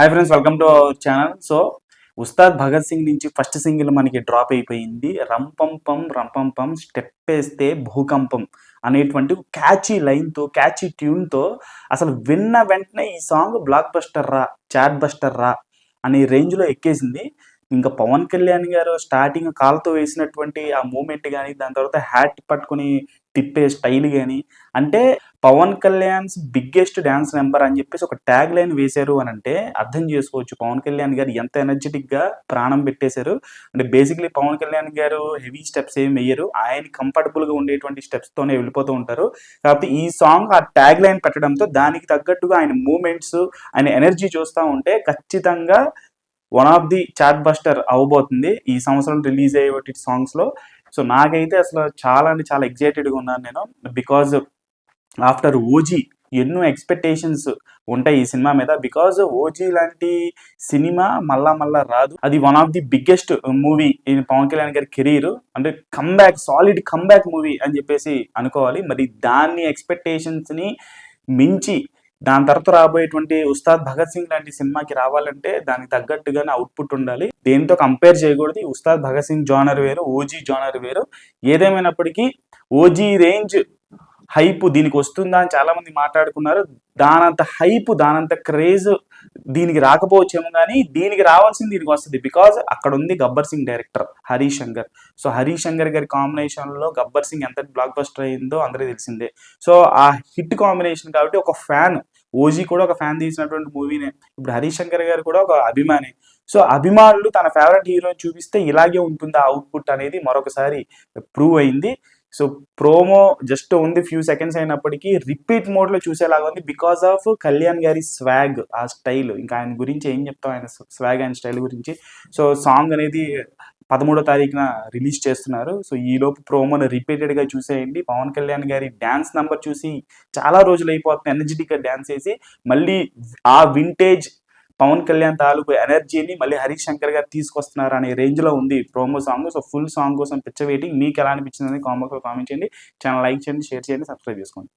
Hi friends welcome to our channel so Ustaad Bhagat Singh నుంచి first single మనకి drop అయిపోయింది. రంపంపం రంపంపం step వేస్తే భూకంపం అనేటువంటి క్యాచీ లైన్తో క్యాచీ ట్యూన్తో అసలు విన్న వెంటనే ఈ సాంగ్ బ్లాక్ బస్టర్ రా చాట్ బస్టర్ రా అనే రేంజ్లో ఎక్కేసింది. ఇంకా పవన్ కళ్యాణ్ గారు స్టార్టింగ్ కాల్తో వేసినటువంటి ఆ మూమెంట్ కానీ దాని తర్వాత హ్యాట్ పట్టుకుని తిప్పే స్టైల్ కానీ అంటే Pawan Kalyan's biggest dance number అని చెప్పేసి ఒక ట్యాగ్ లైన్ వేశారు అని అంటే అర్థం చేసుకోవచ్చు. పవన్ కళ్యాణ్ గారు ఎంత ఎనర్జెటిక్గా ప్రాణం పెట్టేశారు. అంటే బేసిక్లీ పవన్ కళ్యాణ్ గారు హెవీ స్టెప్స్ ఏమి వేయరు. ఆయన కంఫర్టబుల్గా ఉండేటువంటి స్టెప్స్ తోనే వెళ్ళిపోతూ ఉంటారు. కాబట్టి ఈ సాంగ్ ఆ ట్యాగ్ లైన్ పెట్టడంతో దానికి తగ్గట్టుగా ఆయన మూమెంట్స్ ఆయన ఎనర్జీ చూస్తూ ఉంటే ఖచ్చితంగా one of the chartbuster అవబోతుంది ఈ సంవత్సరం రిలీజ్ అయ్యే సాంగ్స్లో సో నాకైతే అసలు చాలా అంటే చాలా ఎగ్జైటెడ్గా ఉన్నాను నేను. బికాజ్ ఆఫ్టర్ ఓజీ ఎన్నో ఎక్స్పెక్టేషన్స్ ఉంటాయి ఈ సినిమా మీద. బికాజ్ ఓజీ లాంటి సినిమా మళ్ళా మళ్ళా రాదు. అది one of the biggest movie in Pawan Kalyan గారి కెరీర్. అంటే కమ్బ్యాక్ సాలిడ్ కమ్బ్యాక్ మూవీ అని చెప్పేసి అనుకోవాలి. మరి దాన్ని ఎక్స్పెక్టేషన్స్ని మించి దాని తర్వాత రాబోయేటువంటి ఉస్తాద్ భగత్ సింగ్ లాంటి సినిమాకి రావాలంటే దానికి తగ్గట్టుగానే అవుట్పుట్ ఉండాలి. దేంతో కంపేర్ చేయకూడదు. ఉస్తాద్ భగత్ సింగ్ జానర్ వేరు ఓజీ జానర్ వేరు. ఏదేమైనప్పటికీ ఓజీ రేంజ్ హైప్ దీనికి వస్తుందా అని చాలా మంది మాట్లాడుకున్నారు. దానంత హైప్ దానంత క్రేజ్ దీనికి రాకపోవచ్చేమో కానీ దీనికి రావాల్సింది దీనికి వస్తుంది. బికాజ్ అక్కడ ఉంది గబ్బర్ సింగ్ డైరెక్టర్ హరీష్ శంకర్. సో హరీష్ శంకర్ గారి కాంబినేషన్లో గబ్బర్ సింగ్ ఎంత బ్లాక్ బస్టర్ అయిందో అందరికీ తెలిసిందే. సో ఆ హిట్ కాంబినేషన్ కాబట్టి ఒక ఫ్యాన్ ఓజీ కూడా ఒక ఫ్యాన్ తీసినటువంటి మూవీనే ఇప్పుడు హరీష్ శంకర్ గారు కూడా ఒక అభిమాని. సో అభిమానులు తన ఫేవరెట్ హీరోని చూపిస్తే ఇలాగే ఉంటుందా అవుట్పుట్ అనేది మరొకసారి ప్రూవ్ అయింది. సో ప్రోమో జస్ట్ ఉంది ఫ్యూ సెకండ్స్ అయినప్పటికీ రిపీట్ మోడ్లో చూసేలాగా ఉంది బికాస్ ఆఫ్ కళ్యాణ్ గారి స్వాగ్ ఆ స్టైల్ ఇంకా ఆయన గురించి ఏం చెప్తాం? ఆయన స్వాగ్ ఆయన స్టైల్ గురించి. సో సాంగ్ అనేది పదమూడో తారీఖున రిలీజ్ చేస్తున్నారు. సో ఈలోపు ప్రోమోను ప్రోమోని చూసేయండి. పవన్ కళ్యాణ్ గారి డ్యాన్స్ నంబర్ చూసి చాలా రోజులు అయిపోతుంది ఎనర్జెటిక్గా డ్యాన్స్ వేసి మళ్ళీ ఆ వింటేజ్ పవన్ కళ్యాణ్ తాలూకు ఎనర్జీని మళ్ళీ హరీష్ శంకర్ గారు తీసుకొస్తున్నారు అనే రేంజ్లో ఉంది promo song. So full song కోసం పిచ్చ వెయిటింగ్. మీకు ఎలా అనిపించింది కామెంట్ కామెంట్ చేయండి. ఛానల్ లైక్ చేయండి షేర్ చేయండి సబ్స్క్రైబ్ చేసుకోండి.